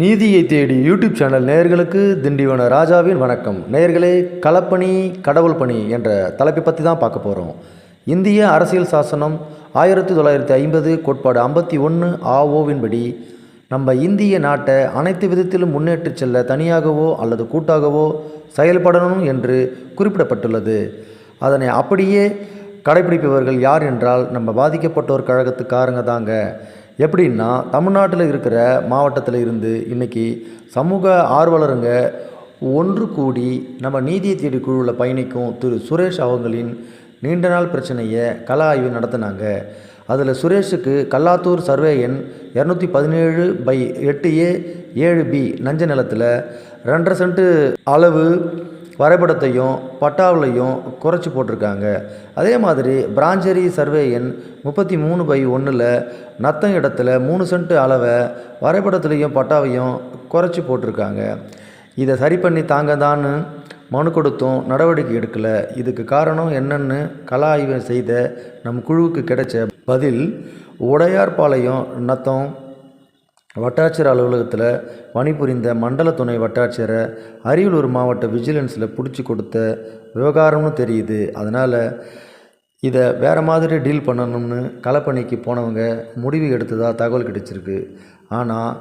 நீதியை தேடி YouTube channel நேயர்களுக்கு திண்டிவன ராஜாவின் வணக்கம். நேயர்களே களப்பணி கடவுள் பணி என்ற தலைப்பை பற்றி தான் பார்க்க போகிறோம் இந்திய அரசியல் சாசனம் ஆயிரத்தி தொள்ளாயிரத்தி ஐம்பது கோட்பாடு ஐம்பத்தி ஒன்று ஆஓவின்படி நம்ம இந்திய நாட்டை அனைத்து விதத்திலும் முன்னேற்றி செல்ல தனியாகவோ அல்லது கூட்டாகவோ செயல்படணும் என்று குறிப்பிடப்பட்டுள்ளது. அதனை அப்படியே கடைபிடிப்பவர்கள் யார் என்றால் நம்ம பாதிக்கப்பட்டோர் கழகத்துக்காரங்க தாங்க. எப்படின்னா தமிழ்நாட்டில் இருக்கிற மாவட்டத்தில் இருந்து இன்றைக்கி சமூக ஆர்வலருங்க ஒன்று கூடி நம்ம நீதியை தேடி குழுவில் பயணிக்கும் திரு சுரேஷ் அவங்களின் நீண்ட நாள் பிரச்சனையை கள ஆய்வு நடத்தினாங்க. அதில் சுரேஷுக்கு கல்லாத்தூர் சர்வே எண் இரநூத்தி பதினேழு பை எட்டு ஏ ஏழு பி நஞ்ச நிலத்தில் ரெண்டரை சென்ட்டு அளவு வரைபடத்தையும் பட்டாவிலையும் குறைச்சி போட்டிருக்காங்க. அதே மாதிரி பிராஞ்சரி சர்வே எண் முப்பத்தி மூணு பை ஒன்றில் நத்தம் இடத்துல மூணு சென்ட் அளவை வரைபடத்துலேயும் பட்டாவையும் குறைச்சி போட்டிருக்காங்க. இதை சரி பண்ணி தாங்க தான் மனு கொடுத்தும் நடவடிக்கை எடுக்கலை. இதுக்கு காரணம் என்னன்னு கல ஆய்வு செய்த நம் குழுவுக்கு கிடைச்ச பதில் உடையார்பாளையம் நத்தம் வட்டாட்சியர் அலுவலகத்தில் பணிபுரிந்த மண்டல துணை வட்டாட்சியரை அரியலூர் மாவட்ட விஜிலன்ஸில் பிடிச்சி கொடுத்த விவகாரம்னு தெரியுது. அதனால் இதை வேறு மாதிரி டீல் பண்ணணும்னு களப்பணிக்கு போனவங்க முடிவு எடுத்ததாக தகவல் கிடைச்சிருக்கு. ஆனால்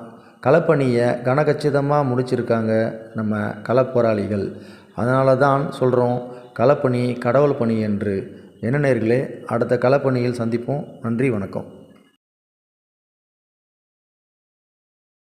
களப்பணியை கனகச்சிதமாக முடிச்சிருக்காங்க நம்ம களப்போராளிகள். அதனால தான் சொல்கிறோம் களப்பணி கடவுள் பணி என்று. என்ன நேர்களே அடுத்த களப்பணியில் சந்திப்போம். நன்றி வணக்கம்.